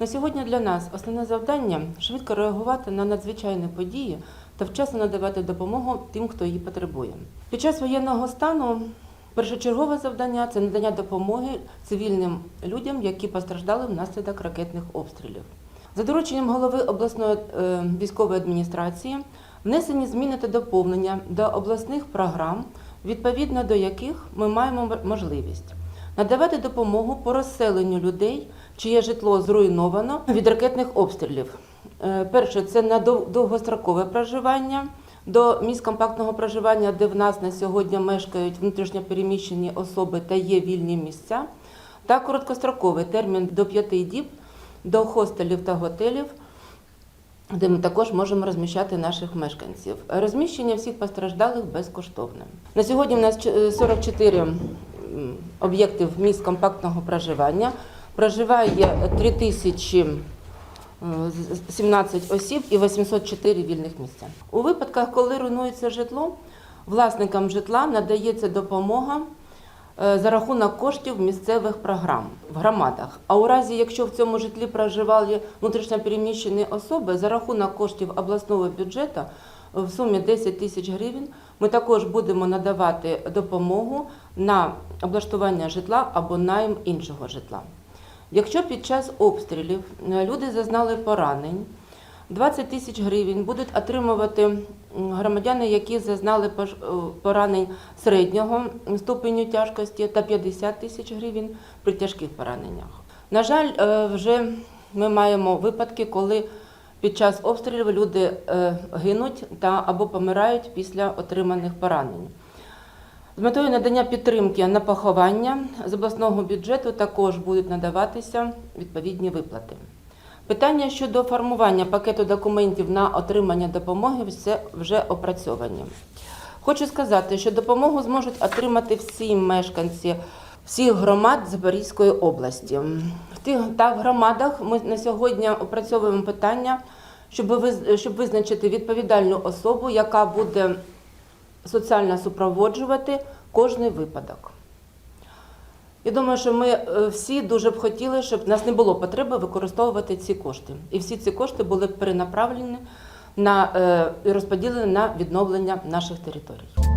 На сьогодні для нас основне завдання швидко реагувати на надзвичайні події та вчасно надавати допомогу тим, хто її потребує. Під час воєнного стану першочергове завдання це надання допомоги цивільним людям, які постраждали внаслідок ракетних обстрілів. За дорученням голови обласної е, військової адміністрації внесені зміни та доповнення до обласних програм, відповідно до яких ми маємо можливість надавати допомогу по розселенню людей, чиє житло зруйновано від ракетних обстрілів. Е, Перше, це на довгострокове проживання до місць компактного проживання, де в нас на сьогодні мешкають внутрішньопереміщені особи та є вільні місця, та короткостроковий термін до п'яти діб до хостелів та готелів, де ми також можемо розміщати наших мешканців. Розміщення всіх постраждалих безкоштовне. На сьогодні в нас ч- е, 44 м, об'єкти в місць компактного проживання. Проживає 3017 осіб і 804 вільних місця. У випадках, коли руйнується житло, власникам житла надається допомога е, за рахунок коштів місцевих програм в громадах. А у разі, якщо в цьому житлі проживали внутрішньопереміщені особи, за рахунок коштів обласного бюджету в сумі 10 тисяч гривень ми також будемо надавати допомогу на облаштування житла або найм іншого житла. Якщо під час обстрілів е, люди зазнали поранень, 20 тисяч гривень будуть отримувати громадяни, які зазнали е, поранень середнього ступеню тяжкості, та 50 тисяч гривень при тяжких пораненнях. На жаль, е, вже ми маємо випадки, коли під час обстрілів люди е, гинуть та або помирають після отриманих поранень. З метою надання підтримки на поховання з обласного бюджету також будуть надаватися відповідні виплати. Питання щодо формування пакету документів на отримання допомоги вже опрацьовані. Хочу сказати, що допомогу зможуть отримати всі мешканці всіх громад Запорізької області. Тих та в громадах ми на сьогодні опрацьовуємо питання, щоб виз- щоб визначити відповідальну особу, яка буде соціально супроводжувати кожний випадок. Я думаю, що ми е, всі дуже б хотіли, щоб в нас не було потреби використовувати ці кошти. І всі ці кошти були перенаправлені на е, розподілені на відновлення наших територій.